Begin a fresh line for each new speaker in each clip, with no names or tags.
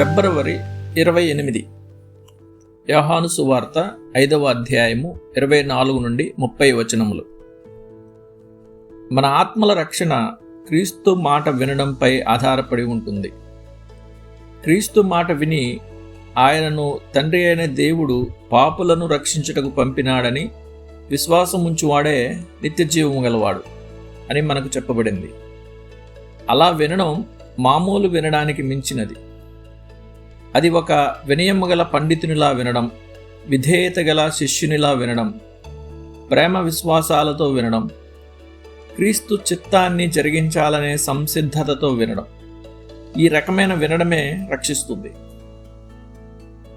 ఫిబ్రవరి ఇరవై ఎనిమిది. యోహాను సువార్త ఐదవ అధ్యాయము ఇరవై నాలుగు నుండి ముప్పై వచనములు. మన ఆత్మల రక్షణ క్రీస్తు మాట వినడంపై ఆధారపడి ఉంటుంది. క్రీస్తు మాట విని ఆయనను తండ్రి అయిన దేవుడు పాపులను రక్షించుటకు పంపినాడని విశ్వాసముంచువాడే నిత్య జీవము గలవాడు అని మనకు చెప్పబడింది. అలా వినడం మామూలు వినడానికి మించినది. అది ఒక వినయము గల పండితునిలా వినడం విధేయత గల శిష్యునిలా వినడం ప్రేమ విశ్వాసాలతో వినడం క్రీస్తు చిత్తాన్ని జరిగించాలనే సంసిద్ధతతో వినడం. ఈ రకమైన వినడమే రక్షిస్తుంది.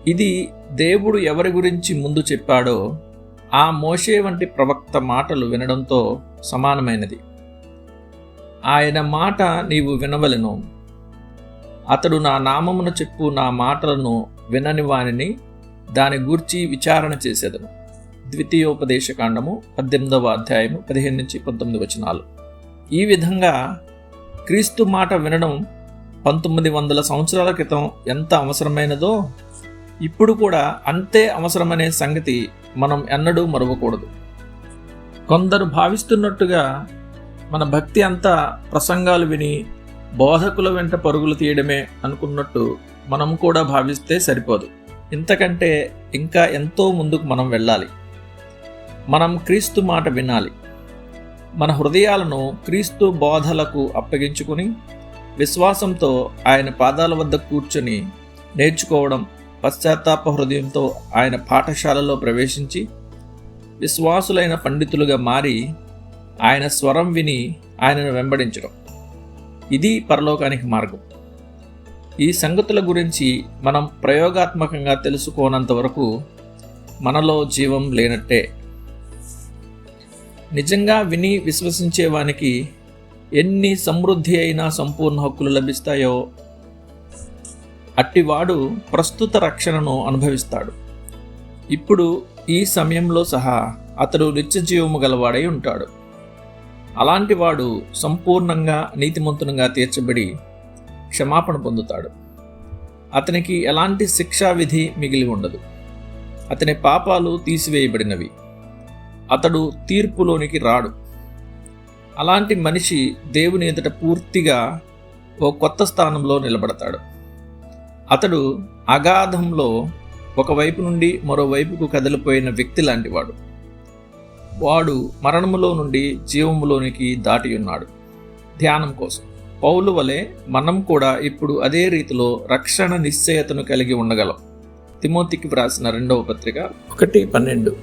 ఇది దేవుడు ఎవరి గురించి ముందు చెప్పాడో ఆ మోషే వంటి ప్రవక్త మాటలు వినడంతో సమానమైనది. ఆయన మాట నీవు వినవలెను. అతడు నా నామమును చెప్పు నా మాటలను వినని వానిని దాని గూర్చి విచారణ చేసేదను. ద్వితీయోపదేశకాండము పద్దెనిమిదవ అధ్యాయము పదిహేను నుంచి పంతొమ్మిది వచనాలు. ఈ విధంగా క్రీస్తు మాట వినడం పంతొమ్మిది వందల సంవత్సరాల క్రితం ఎంత అవసరమైనదో ఇప్పుడు కూడా అంతే అవసరమనే సంగతి మనం ఎన్నడూ మరవకూడదు. కొందరు భావిస్తున్నట్టుగా మన భక్తి అంతా ప్రసంగాలు విని బోధకుల వెంట పరుగులు తీయడమే అనుకున్నట్టు మనం కూడా భావిస్తే సరిపోదు. ఇంతకంటే ఇంకా ఎంతో ముందుకు మనం వెళ్ళాలి. మనం క్రీస్తు మాట వినాలి. మన హృదయాలను క్రీస్తు బోధలకు అప్పగించుకుని విశ్వాసంతో ఆయన పాదాల వద్ద కూర్చొని నేర్చుకోవడం పశ్చాత్తాప హృదయంతో ఆయన పాఠశాలలో ప్రవేశించి విశ్వాసులైన పండితులుగా మారి ఆయన స్వరం విని ఆయనను వెంబడించడం. ఇది పరలోకానికి మార్గం. ఈ సంగతుల గురించి మనం ప్రయోగాత్మకంగా తెలుసుకోనంత వరకు మనలో జీవం లేనట్టే. నిజంగా విని విశ్వసించేవానికి ఎన్ని సమృద్ధి అయినా సంపూర్ణ హక్కులు లభిస్తాయో అట్టివాడు ప్రస్తుత రక్షణను అనుభవిస్తాడు. ఇప్పుడు ఈ సమయంలో సహా అతడు నిత్య జీవము గలవాడై ఉంటాడు. అలాంటి వాడు సంపూర్ణంగా నీతిమంతునిగా తీర్చబడి క్షమాపణ పొందుతాడు. అతనికి ఎలాంటి శిక్షా విధి మిగిలి ఉండదు. అతని పాపాలు తీసివేయబడినవి. అతడు తీర్పులోనికి రాడు. అలాంటి మనిషి దేవుని ఎదుట పూర్తిగా ఓ కొత్త స్థానంలో నిలబడతాడు. అతడు అగాధంలో ఒకవైపు నుండి మరోవైపుకు కదిలిపోయిన వ్యక్తి లాంటివాడు వాడు మరణములో నుండి జీవములోనికి దాటి ఉన్నాడు. ధ్యానం కోసం. పౌలు వలె మనం కూడా ఇప్పుడు అదే రీతిలో రక్షణ నిశ్చయతను కలిగి ఉండగలం. తిమోతికి వ్రాసిన రెండవ పత్రిక ఒకటి పన్నెండు.